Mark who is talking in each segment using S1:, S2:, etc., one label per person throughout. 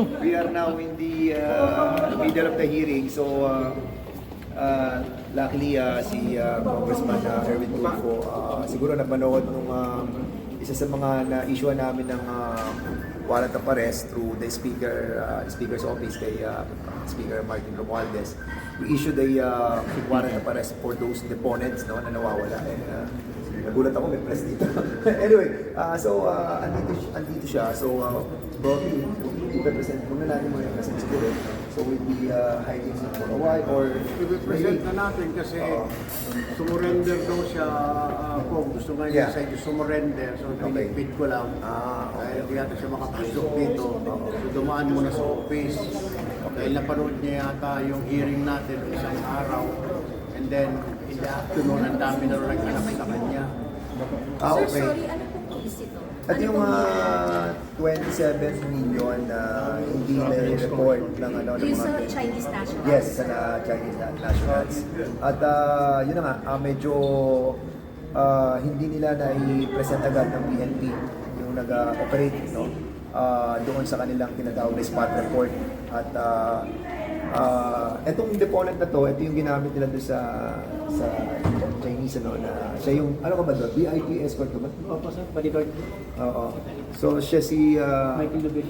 S1: Sino?
S2: We are now in the uh, middle of the hearing. So, uh, uh, luckily, uh, si uh, Congressman uh, Erwin Tulfo, uh, siguro napanood nung um, isa sa mga na-issue namin ng uh, warrant of arrest through the Speaker uh, Speaker's office kay uh, Speaker Martin Romualdez. We issued a uh, warrant of arrest for those deponents no, na nawawala. And, uh, Nagulat ako, may press dito. anyway, uh, so uh, andito, andito siya. So, uh, broadly, i-represent muna natin mga present siguro. So, we'll be uh, hiding for a while or
S3: I-represent na natin kasi
S2: Oo.
S3: sumurrender daw siya uh, kung gusto nga
S2: Yeah.
S3: sa inyo sumurrender. So,
S2: Okay.
S3: pinipit ko lang.
S2: Ah,
S3: Dahil hindi yata siya makapasok dito. So, dumaan muna sa office. Dahil napanood niya yata yung hearing natin isang araw. And then, in the afternoon, ang dami na rin naghanap sa kanya.
S2: Ah,
S4: Sir,
S2: okay.
S4: sorry, ano pong case ito?
S2: At
S4: Ano
S2: yung
S4: pong
S2: uh, 27 million na hindi na-report ng ano ng
S4: Yung
S2: mga
S4: sa Chinese national?
S2: Yes, sa na Chinese na- nationals. At ah, yun na nga, ah, medyo ah, hindi nila na i-present agad ng PNP yung nag-operate no? Ah, doon sa kanilang tinatawag na spot report. At ah, ah, etong deponent na to, ito yung ginamit nila doon sa sa Chinese ano na siya yung ano ka ba doon? VIP escort ka ba?
S1: Opo sir, bodyguard.
S2: Oo. So siya si ah,
S1: Michael Lubis.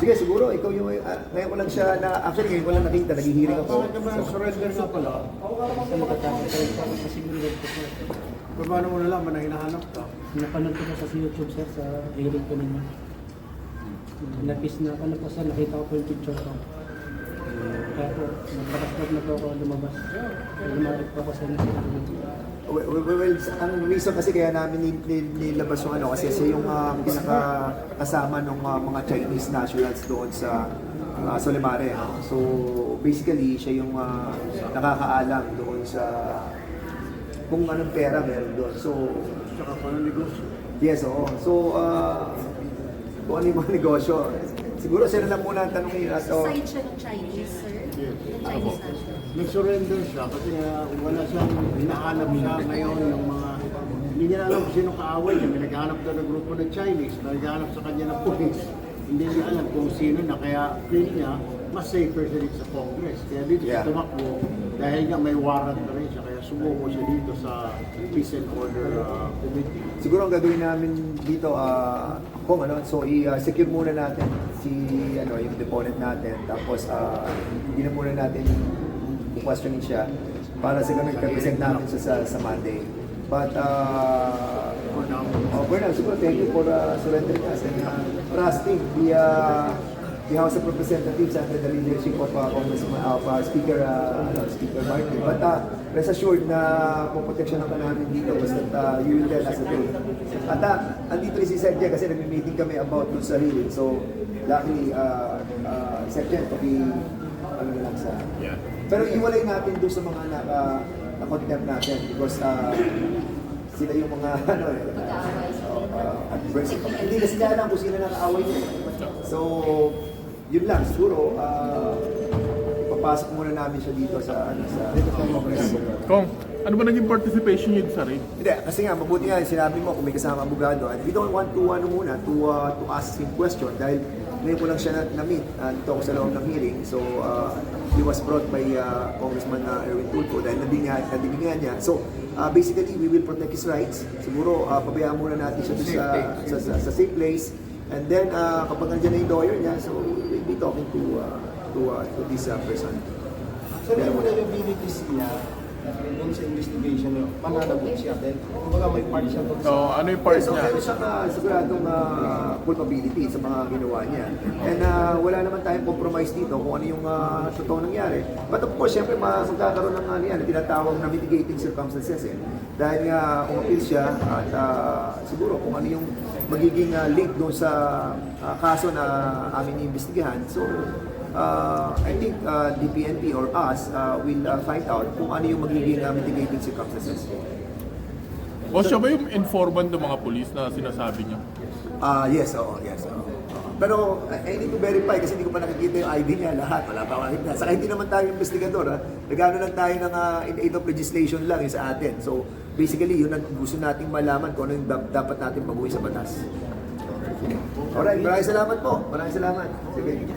S2: Sige, siguro ikaw yung ah, ngayon ko lang siya na actually ngayon ko lang nakita, naghihiring ako.
S3: Naman surrender nga pala?
S1: Sa pa sa seguridad ko sir.
S3: Paano mo nalaman na hinahanap ka?
S1: Napanood ko sa YouTube sir sa hearing ko ninyo. Napis na ano po sir, nakita ko po yung picture ko. Kaya po, nagpakaswag na po ako lumabas. Lumapit po ako sa inyo.
S2: Well, well, well, well, ang reason kasi kaya namin ni- ni- nilabas yung ano kasi siya yung uh, pinaka-kasama ng mga Chinese nationals doon sa uh, Solimare. no? So basically siya yung ah, nakakaalam doon sa kung anong pera meron doon. So
S3: Tsaka paano negosyo?
S2: yes, oo. So uh, kung ano yung mga negosyo, siguro siya na lang muna ang tanongin at oh,
S4: Side siya ng Chinese, sir? Chinese national?
S3: Nag-surrender siya kasi nga wala siyang hinahanap siya ngayon ng mga hindi niya alam kung sino kaaway niya. May naghahanap daw ng grupo ng Chinese, na naghahanap sa kanya ng police. Hindi niya alam kung sino na kaya feeling niya mas safer siya dito sa Congress. Kaya dito
S2: Yeah.
S3: tumakbo dahil nga may warrant na rin siya. Kaya sumuko siya dito sa Peace and Order uh, Committee.
S2: Siguro ang gagawin namin dito, ah, kung ano, so i-secure muna natin si ano yung deponent natin tapos ah, hindi na muna natin questioning siya para sa ganun represent natin siya sa, sa Monday. But uh,
S3: For now,
S2: oh, for now, siguro thank you for uh, surrendering us and uh, trusting the uh, the House of Representatives under the leadership of uh, Congressman uh, Speaker uh, ano, Speaker Martin. But uh, rest assured na poproteksyonan ka namin dito basta uh, you will tell us the truth. At uh, andito rin si Jen kasi nag-meeting kami about dun sa hearing. So luckily, uh, uh, Sec Jen, paki ano lang sa... Pero iwalay natin doon sa mga naka, na-contempt natin because uh, sila yung mga ano eh,
S4: sa
S2: uh, adversity. Hindi kasi alam kung sino nakaaway nila. So, yun lang. Siguro, uh, ipapasok muna namin siya dito sa, ano, sa, sa Congress.
S5: Kong, ano ba naging participation niyo sa raid?
S2: Hindi, kasi nga, mabuti nga, sinabi mo kung may kasama abogado. And we don't want to, ano muna, to, uh, to ask him question dahil ngayon ko lang siya na- na-meet. Uh, dito ako sa loob ng hearing. So, uh, he was brought by uh, Congressman uh, Erwin Tulfo dahil nabingan, nabingan niya. So, uh, basically, we will protect his rights. Siguro, uh, pabayaan muna natin siya sa, sa, sa, sa safe place. And then, uh, kapag nandiyan na yung lawyer niya, so we'll be talking to, uh, to, uh, to this uh, person.
S6: So, hindi mo na yung abilities niya doon sa investigation niyo, mananagot siya. Then, kumbaga may part siya doon
S5: So,
S6: sa...
S5: ano yung part
S2: so,
S5: niya?
S2: meron siyang uh, siguradong uh, culpability sa mga ginawa niya. And uh, wala naman tayong compromise dito kung ano yung uh, totoo nangyari. But of course, syempre ma- magkakaroon ng ano yan, tinatawag na mitigating circumstances eh. Dahil nga umapil siya at uh, siguro kung ano yung magiging uh, link doon sa uh, kaso na amin iimbestigahan. So, uh, I think uh, the PNP or us uh, will uh, find out kung ano yung magiging uh, mitigating circumstances.
S5: O siya ba yung informant ng mga pulis na sinasabi niya?
S2: Ah, yes, oo, yes. oo. Pero I, I need to verify kasi hindi ko pa nakikita yung ID niya lahat. Wala pa akong nakikita. Saka hindi naman tayo investigador. Ha? Nagano lang tayo ng uh, in aid of legislation lang yung sa atin. So basically, yun ang gusto nating malaman kung ano yung dap- dapat natin baguhin sa batas. Alright, maraming salamat po. Maraming salamat. Sige.